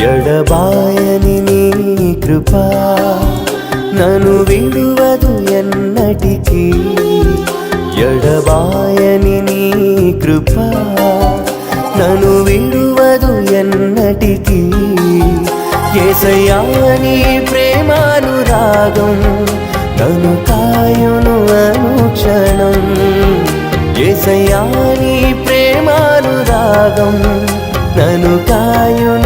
ఎడబాయని నీ కృప నను విడువదు ఎన్నటికీ. ఎడబాయని నీ కృప నను విడువదు ఎన్నటికీ. ఏసయ్యా ప్రేమానురాగం నను కాయును అనుక్షణం ఏసయ్యా ప్రేమానురాగం నను కాయును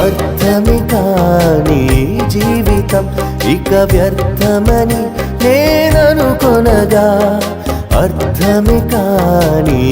అర్థమి కాని జీవితం ఇక వ్యర్థమని నేననుకొనగా అర్థమి కాని